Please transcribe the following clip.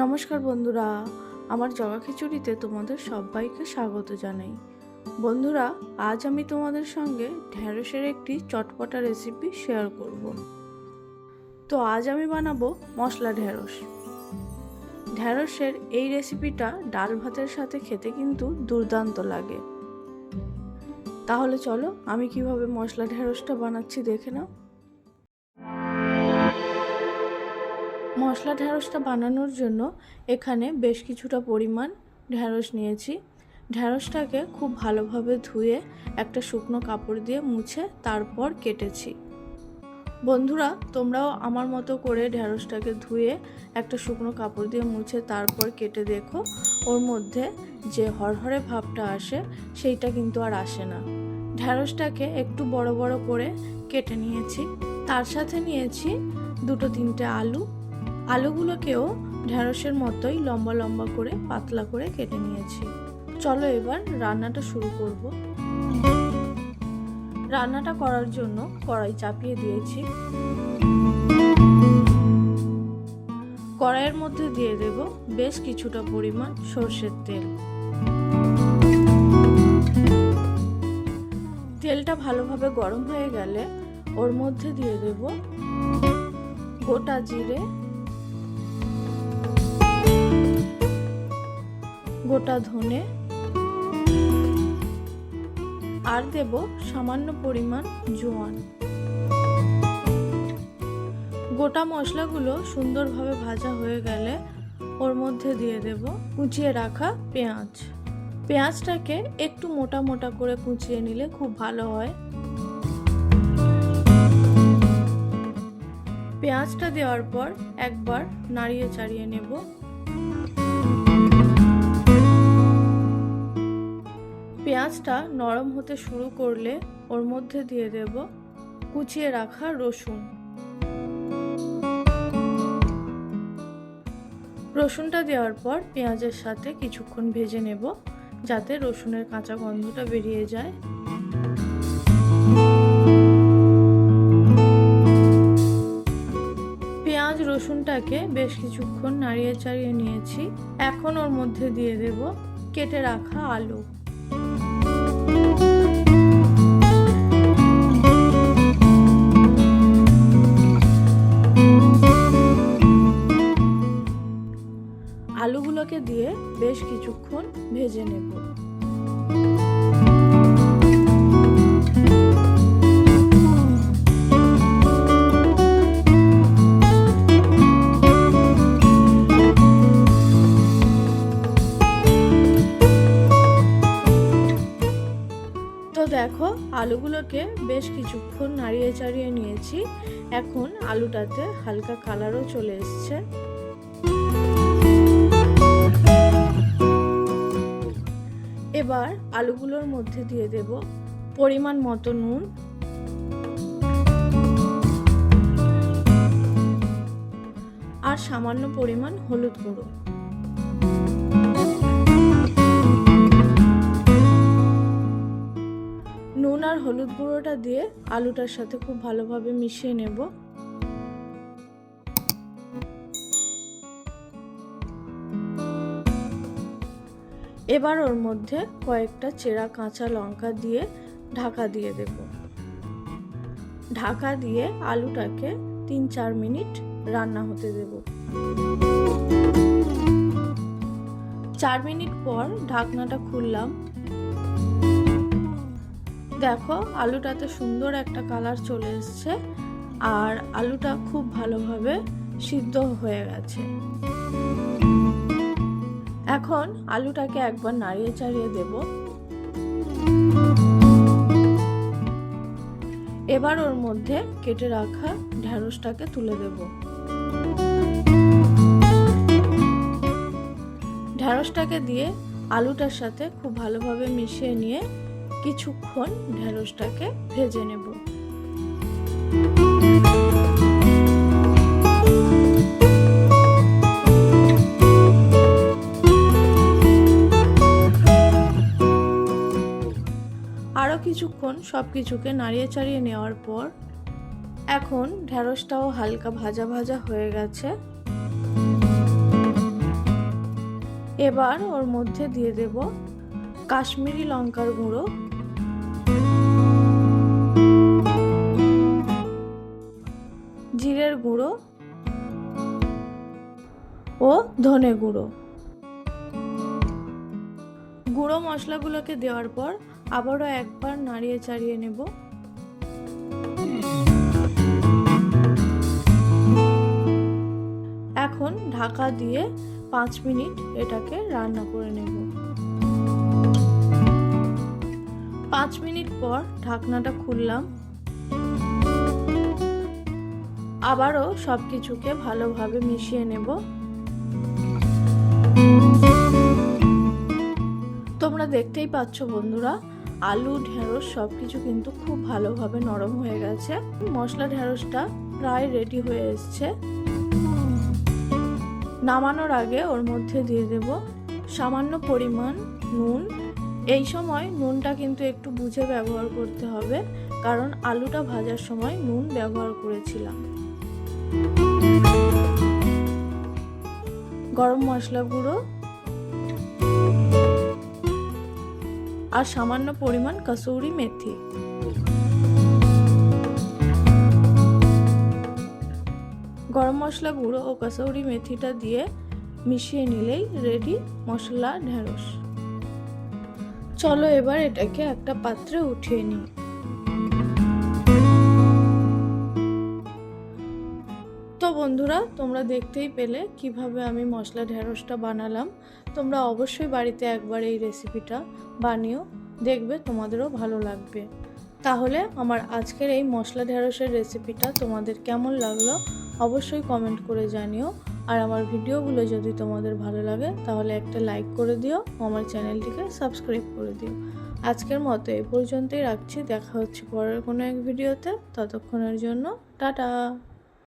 নমস্কার বন্ধুরা, আমার জগা খিচুড়িতে তোমাদের সবাইকে স্বাগত জানাই। বন্ধুরা, আজ আমি তোমাদের সঙ্গে ঢ্যাঁড়সের একটি চটপটা রেসিপি শেয়ার করব। তো আজ আমি বানাবো মশলা ঢ্যাঁড়স ঢ্যাঁড়সের এই রেসিপিটা ডাল ভাতের সাথে খেতে কিন্তু দুর্দান্ত লাগে। তাহলে চলো, আমি কীভাবে মশলা ঢ্যাঁড়সটা বানাচ্ছি দেখে নাও। মশলা ঢ্যাঁড়সটা বানানোর জন্য এখানে বেশ কিছুটা পরিমাণ ঢ্যাঁড়স নিয়েছি। ঢ্যাঁড়সটাকে খুব ভালোভাবে ধুয়ে একটা শুকনো কাপড় দিয়ে মুছে তারপর কেটেছি। বন্ধুরা, তোমরাও আমার মতো করে ঢ্যাঁড়সটাকে ধুয়ে একটা শুকনো কাপড় দিয়ে মুছে তারপর কেটে দেখো। ওর মধ্যে যে হরহরে ভাবটা আসে, সেইটা কিন্তু আর আসে না। ঢ্যাঁড়সটাকে একটু বড় বড় করে কেটে নিয়েছি। তার সাথে নিয়েছি দুটো তিনটে আলু আলুগুলোকেও ঢ্যাঁড়সের মতোই লম্বা লম্বা করে পাতলা করে কেটে নিয়েছি। চলো এবার রান্নাটা শুরু করব। রান্নাটা করার জন্য কড়াই চাপিয়ে দিয়েছি। কড়াইয়ের মধ্যে দিয়ে দেব বেশ কিছুটা পরিমাণ সর্ষের তেল। তেলটা ভালোভাবে গরম হয়ে গেলে ওর মধ্যে দিয়ে দেব গোটা জিরে গোটা ধনে আর দেব সামান্য পরিমাণ জোয়ান। গোটা মশলাগুলো সুন্দরভাবে ভাজা হয়ে গেলে ওর মধ্যে দিয়ে দেব কুচিয়ে রাখা পেঁয়াজ। পেঁয়াজটাকে একটু মোটা মোটা করে কুচিয়ে নিলে খুব ভালো হয়। পেঁয়াজটা দেওয়ার পর একবার নাড়িয়ে চাড়িয়ে নেব। পেঁয়াজটা নরম হতে শুরু করলে ওর মধ্যে দিয়ে দেব কুচিয়ে রাখা রসুন। রসুনটা দেওয়ার পর পেঁয়াজের সাথে কিছুক্ষণ ভেজে নেব যাতে রসুনের কাঁচা গন্ধটা বেরিয়ে যায়। পেঁয়াজ, রসুনটাকে বেশ কিছুক্ষণ নাড়িয়ে চাড়িয়ে নিয়েছি। এখন ওর মধ্যে দিয়ে দেব কেটে রাখা আলু। আলুগুলোকে দিয়ে বেশ কিছুক্ষণ ভেজে নেব। তো দেখো, আলুগুলোকে বেশ কিছুক্ষণ নাড়িয়ে চাড়িয়ে নিয়েছি। এখন আলুটাতে হালকা কালারও চলে এসছে। এবার আলুগুলোর মধ্যে দিয়ে দেব পরিমাণ মতো নুন। আর সামান্য পরিমাণ হলুদ গুঁড়ো। গুঁড়োটা দিয়ে আলুটার সাথে খুব ভালোভাবে মিশিয়ে নেব। এবার ওর মধ্যে কয়েকটা চেরা কাঁচা লঙ্কা দিয়ে ঢাকা দিয়ে দেব। ঢাকা দিয়ে আলুটাকে তিন চার মিনিট রান্না হতে দেব। চার মিনিট পর ঢাকনাটা খুললাম। দেখো, আলুটাতে সুন্দর একটা কালার চলে এসছে আর আলুটা খুব ভালোভাবে সিদ্ধ হয়ে গেছে। এখন আলুটাকে একবার নাড়িয়ে চাড়িয়ে দেব। এবার ওর মধ্যে কেটে রাখা ঢ্যাঁড়সটাকে তুলে দেব। ঢ্যাঁড়সটাকে দিয়ে আলুটার সাথে খুব ভালোভাবে মিশিয়ে নিয়ে কিছুক্ষণ ঢ্যাঁড়সটাকে ভেজে নেব। আরও কিছুক্ষণ সব কিছুকে নাড়িয়ে চাড়িয়ে নেওয়ার পর এখন ঢ্যাঁড়সটাও হালকা ভাজা ভাজা হয়ে গেছে। এবার ওর মধ্যে দিয়ে দেব কাশ্মীরি লঙ্কার গুঁড়ো। ধনে গুঁড়ো। গুঁড়ো মশলাগুলোকে দেওয়ার পর আবারও একবার নাড়িয়ে চাড়িয়ে নেব। এখন ঢাকা দিয়ে পাঁচ মিনিট এটাকে রান্না করে নেব। পাঁচ মিনিট পর ঢাকনাটা খুললাম। আবারও সব কিছুকে ভালোভাবে মিশিয়ে নেব। তোমরা দেখতেই পাচ্ছ বন্ধুরা, আলু, ঢেঁড়স সব কিছু কিন্তু খুব ভালোভাবে নরম হয়ে গেছে। মশলা, ঢেঁড়সটা প্রায় রেডি হয়ে এসছে। নামানোর আগে ওর মধ্যে দিয়ে দেব সামান্য পরিমাণ নুন। এই সময় নুনটা কিন্তু একটু বুঝে ব্যবহার করতে হবে, কারণ আলুটা ভাজার সময় নুন ব্যবহার করেছিলাম। গরম মশলা গুঁড়ো আর সামান্য পরিমাণ কসৌরি মেথি। গরম মশলা গুঁড়ো ও কসৌরি মেথিটা দিয়ে মিশিয়ে নিলেই রেডি মশলা ঢেঁড়স। চলো এবার এটাকে একটা পাত্রে উঠিয়ে নিই। বন্ধুরা, তোমরা দেখতেই পেলে কীভাবে আমি মশলা ঢেঁড়সটা বানালাম। তোমরা অবশ্যই বাড়িতে একবার এই রেসিপিটা বানিও, দেখবে তোমাদেরও ভালো লাগবে। তাহলে আমার আজকের এই মশলা ঢেঁড়সের রেসিপিটা তোমাদের কেমন লাগল অবশ্যই কমেন্ট করে জানিও। আর আমার ভিডিওগুলো যদি তোমাদের ভালো লাগে, তাহলে একটা লাইক করে দিও, আমার চ্যানেলটিকে সাবস্ক্রাইব করে দিও। আজকের মতো এই পর্যন্তই রাখছি, দেখা হচ্ছে পরের কোনো এক ভিডিওতে ততক্ষণের জন্য, টাটা!